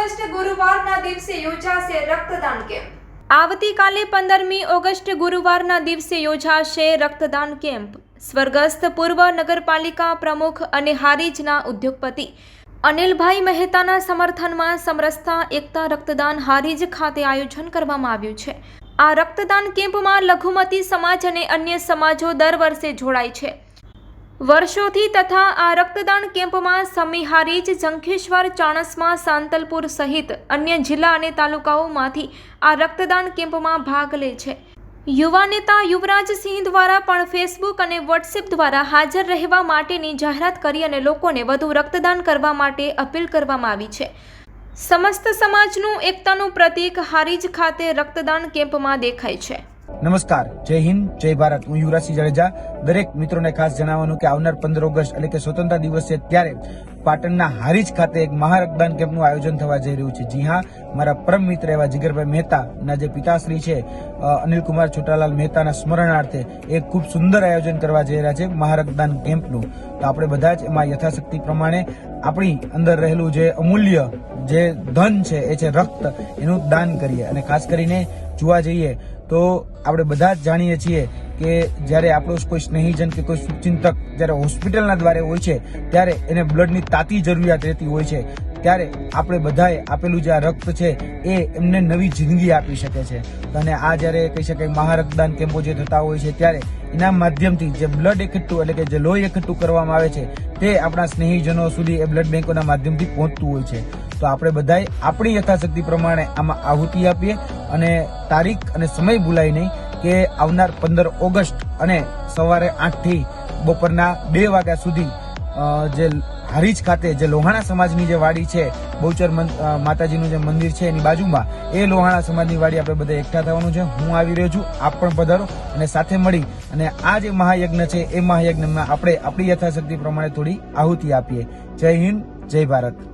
August ગુરુવારના દિવસે યોજાશે રક્તદાન કેમ્પ. આવતીકાલે પંદરમી ઓગસ્ટ ગુરુવારના દિવસે યોજાશે રક્તદાન કેમ્પ. સ્વર્ગસ્થ પૂર્વ નગરપાલિકા પ્રમુખ અને હારીજના ઉદ્યોગપતિ અનિલભાઈ મહેતાના સમર્થનમાં સમરસતા એકતા રક્તદાન હારીજ ખાતે આયોજન કરવામાં આવ્યું છે. આ રક્તદાન કેમ્પમાં લઘુમતી સમાજ અને અન્ય સમાજો દર વર્ષે જોડાય છે. વર્ષોથી તથા આ રક્તદાન કેમ્પમાં સમિહારીજ જંખેશ્વર, ચાણસમા સાંતલપુર સહિત અન્ય જિલ્લા અને તાલુકાઓમાંથી આ રક્તદાન કેમ્પમાં ભાગ લે છે. યુવા નેતા યુવરાજસિંહ દ્વારા પણ ફેસબુક અને વોટ્સએપ દ્વારા હાજર રહેવા માટેની જાહેરાત કરી અને લોકોને વધુ રક્તદાન કરવા માટે અપીલ કરવામાં આવી છે. સમસ્ત સમાજનું એકતાનું પ્રતીક હારીજ ખાતે રક્તદાન કેમ્પમાં દેખાય છે. નમસ્કાર, જય હિન્દ, જય ભારત. હું યુવરાજસિંહ જાડેજા. દરેક મિત્રોને ખાસ જણાવવાનું કે આવનાર પંદર ઓગસ્ટ એટલે કે સ્વતંત્રતા દિવસે ત્યારે પાટણના હારીજ ખાતે એક મહારક્તદાન કેમ્પનું આયોજન થવા જઈ રહ્યું છે. જી હા, મારા પરમ મિત્ર એવા જીગરભાઈ મહેતાના જે પિતાશ્રી છે અનિલકુમાર છોટાલાલ મહેતાના સ્મરણાર્થે એક ખૂબ સુંદર આયોજન કરવા જઈ રહ્યા છે મહારક્તદાન કેમ્પનું. તો આપણે બધા જ એમાં યથાશક્તિ પ્રમાણે આપણી અંદર રહેલું જે અમૂલ્ય જે ધન છે, એ છે રક્ત, એનું દાન કરીએ. અને ખાસ કરીને જોવા જઈએ તો આપણે બધા જ જાણીએ છીએ કે જ્યારે આપણો કોઈ સ્નેહીજન કે કોઈ શુભચિંતક જ્યારે હોસ્પિટલના દ્વારે હોય છે, ત્યારે એને બ્લડની તાતી જરૂરિયાત રહેતી હોય છે. ત્યારે આપણે બધાએ આપેલું જે આ રક્ત છે, એ એમને નવી જિંદગી આપી શકે છે. અને આ જ્યારે કહી શકાય મહારક્તદાન કેમ્પો જે થતા હોય છે, ત્યારે એના માધ્યમથી જે બ્લડ એકઠું એટલે કે જે લોહી એકઠું કરવામાં આવે છે, તે આપણા સ્નેહીજનો સુધી એ બ્લડ બેંકોના માધ્યમથી પહોંચતું હોય છે. તો આપણે બધાએ આપણી યથાશક્તિ પ્રમાણે આમાં આહુતિ આપીએ અને તારીખ અને સમય ભૂલાય નહીં કે આવનાર પંદર ઓગસ્ટ અને સવારે આઠથી બપોરના બે વાગ્યા સુધી જે હારીજ ખાતે જે લોહાણા સમાજની જે વાડી છે, બહુચર માતાજીનું જે મંદિર છે એની બાજુમાં, એ લોહાણા સમાજની વાડી આપણે બધા એકઠા થવાનું છે. હું આવી રહ્યો છું, આપ પણ પધારો અને સાથે મળી અને આ જે મહાયજ્ઞ છે, એ મહાયજ્ઞમાં આપણે આપણી યથાશક્તિ પ્રમાણે થોડી આહુતિ આપીએ. જય હિન્દ, જય ભારત.